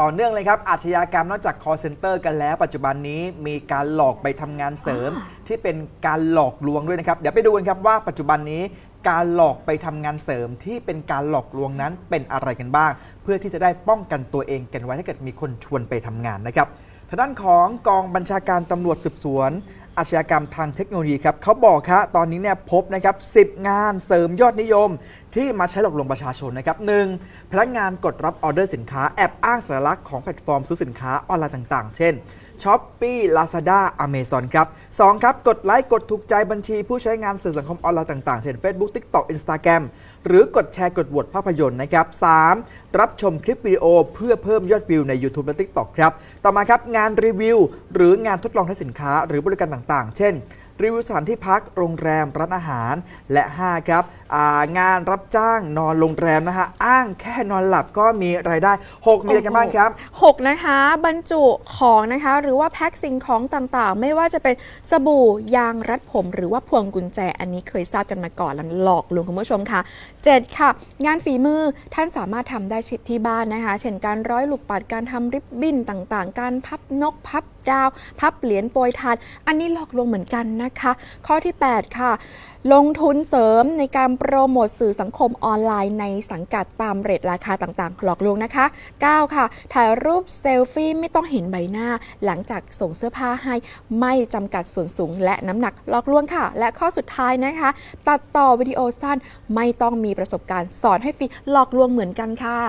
ต่อเนื่องเลยครับ อาชญากรรมนอกจาก call center กันแล้ว ปัจจุบันนี้มีการหลอกไปทำงานเสริม ที่เป็นการหลอกลวงด้วยนะครับ เดี๋ยวไปดูกันครับว่าปัจจุบันนี้การหลอกไปทำงานเสริมที่เป็นการหลอกลวงนั้นเป็นอะไรกันบ้าง เพื่อที่จะได้ป้องกันตัวเองกันไว้ถ้าเกิดมีคนชวนไปทำงานนะครับทางด้านของกองบัญชาการตำรวจสืบสวน อาชญากรรมทางเทคโนโลยีครับเขาบอกครับตอนนี้เนี่ยพบนะครับ10 งานเสริมยอดนิยม ที่มาใช้หลอกลวงประชาชนนะครับหนึ่งพนักงานกดรับออเดอร์สินค้าแอบอ้างสัญลักษณ์ของแพลตฟอร์มซื้อสินค้าออนไลน์ต่าง ๆ เช่น s h o p e e Lazada Amazon ครับ2ครับ กดไลค์ กดถูกใจบัญชีผู้ใช้งานสื่อสังคมออนไลน์ต่าง ๆ เช่น Facebook TikTok Instagram หรือกดแชร์กดโหวตภาพยนตร์นะครับ 3. รับชมคลิปวิดีโอเพื่อเพิ่มยอดวิวใน YouTube และ TikTok ครับ ต่อมาครับ งานรีวิว หรืองานทดลองใช้สินค้าหรือบริการต่าง ๆ เช่น รีวิวสถานที่พักโรงแรมร้านอาหารและ 5 ครับางานรับจ้างนอนโรงแรมนะฮะอ้างแค่นอนหลับก็มีรายได้ 6 มีอะไรกันบ้างครับ 6 นะคะ บรรจุของนะคะ หรือว่าแพ็คสิ่งของต่างๆ ไม่ว่าจะเป็นสบู่ยางรัดผม หรือว่าพวงกุญแจอันนี้เคยทราบกันมาก่อนแล้วหลอกลวงคุณผู้ชมค่ะ 7 ค่ะ งานฝีมือท่านสามารถทำได้ที่บ้านนะคะ เช่นการร้อยลูกปัดการทำริบบิ้นต่างๆ การพับนกพับดาว พับเหรียญโปรยทาน อันนี้หลอกลวงเหมือนกันนะคะ ข้อที่ 8 ค่ะ ลงทุนเสริมในการโปรโมทสื่อสังคมออนไลน์ในสังกัดตามเรทราคาต่างๆ หลอกลวงนะคะ 9 ค่ะ ถ่ายรูปเซลฟี่ไม่ต้องเห็นใบหน้า หลังจากส่งเสื้อผ้าให้ไม่จำกัดส่วนสูงและน้ำหนักหลอกลวงค่ะ และข้อสุดท้ายนะคะ ตัดต่อวิดีโอสั้นไม่ต้องมีประสบการณ์สอนให้ฟรีหลอกลวงเหมือนกันค่ะ